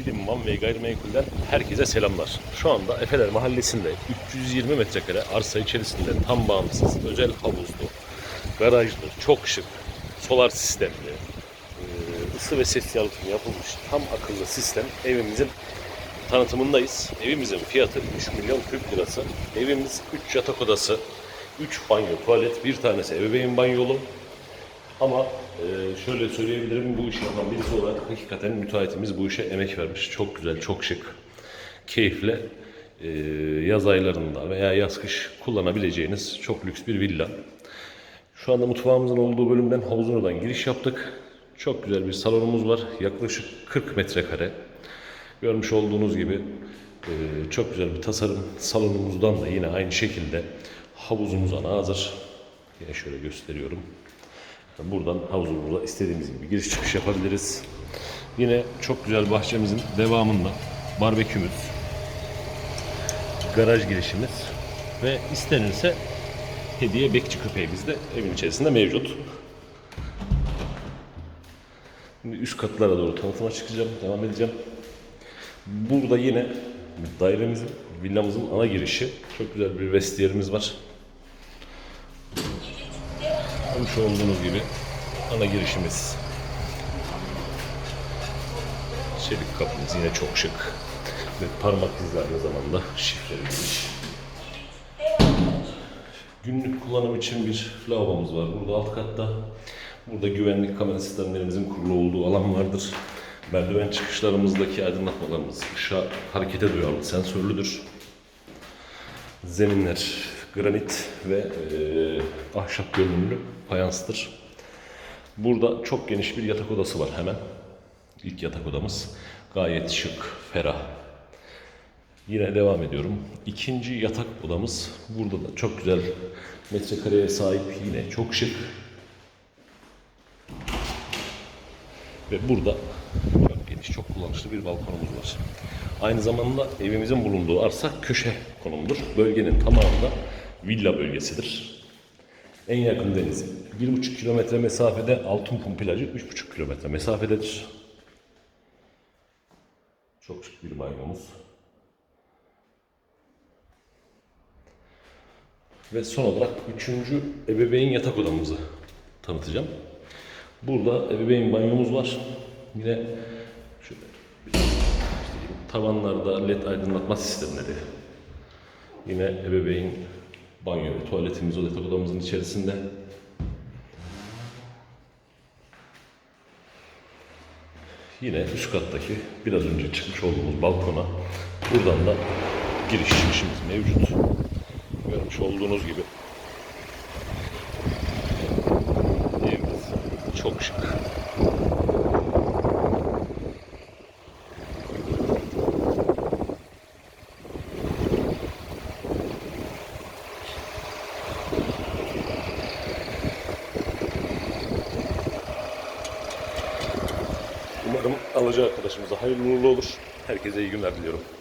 Dilimman ve Gayrimenkul'den herkese selamlar. Şu anda Efeler Mahallesi'nde 320 metrekare arsa içerisinde tam bağımsız, özel havuzlu, garajlı, çok şık, solar sistemli, e, ısı ve ses yalıtımı yapılmış tam akıllı sistem evimizin tanıtımındayız. Evimizin fiyatı 3 milyon Türk lirası. Evimiz 3 yatak odası, 3 banyo, tuvalet, bir tanesi ebeveyn banyolu. Ama e, şöyle söyleyebilirim bu işi yapan birisi olarak hakikaten müteahhitimiz bu işe emek vermiş. Çok güzel, çok şık, keyifle e, yaz aylarında veya yaz kış kullanabileceğiniz çok lüks bir villa. Şu anda mutfağımızın olduğu bölümden havuzun oradan giriş yaptık. Çok güzel bir salonumuz var. Yaklaşık 40 metrekare. Görmüş olduğunuz gibi e, çok güzel bir tasarım. Salonumuzdan da yine aynı şekilde havuzumuz ana hazır. Yine şöyle gösteriyorum. Buradan havuzumuza istediğimiz gibi giriş çıkış yapabiliriz. Yine çok güzel bahçemizin devamında barbekümüz, garaj girişimiz ve istenirse hediye bekçi köpeğimiz de evin içerisinde mevcut. Şimdi üst katlara doğru tanıtıma çıkacağım, devam edeceğim. Burada yine dairemizin, villamızın ana girişi. Çok güzel bir vestiyerimiz var. Görmüş olduğunuz gibi ana girişimiz. Çelik kapımız yine çok şık. Ve parmak izi aynı zamanda şifreli giriş. Günlük kullanım için bir lavabomuz var burada alt katta. Burada güvenlik kamera sistemlerimizin kurulu olduğu alan vardır. Merdiven çıkışlarımızdaki aydınlatmalarımız ışığa harekete duyarlı sensörlüdür. Zeminler granit ve e, ahşap görünümlü fayanstır. Burada çok geniş bir yatak odası var hemen. İlk yatak odamız gayet şık, ferah. Yine devam ediyorum. İkinci yatak odamız burada da çok güzel metrekareye sahip yine çok şık. Ve burada çok geniş, çok kullanışlı bir balkonumuz var. Aynı zamanda evimizin bulunduğu arsa köşe konumdur. Bölgenin tamamında villa bölgesidir. En yakın deniz 1,5 kilometre mesafede Altınkum plajı 3,5 kilometre mesafededir. Çok şık bir banyomuz. Ve son olarak üçüncü ebeveyn yatak odamızı tanıtacağım. Burada ebeveyn banyomuz var. Yine şöyle tavanlarda led aydınlatma sistemleri. Yine ebeveyn banyo tuvaletimiz o yatak odamızın içerisinde. Yine üst kattaki biraz önce çıkmış olduğumuz balkona buradan da giriş çıkışımız mevcut. Görmüş olduğunuz gibi evimiz çok şık. Umarım alıcı arkadaşımıza hayırlı uğurlu olur. Herkese iyi günler diliyorum.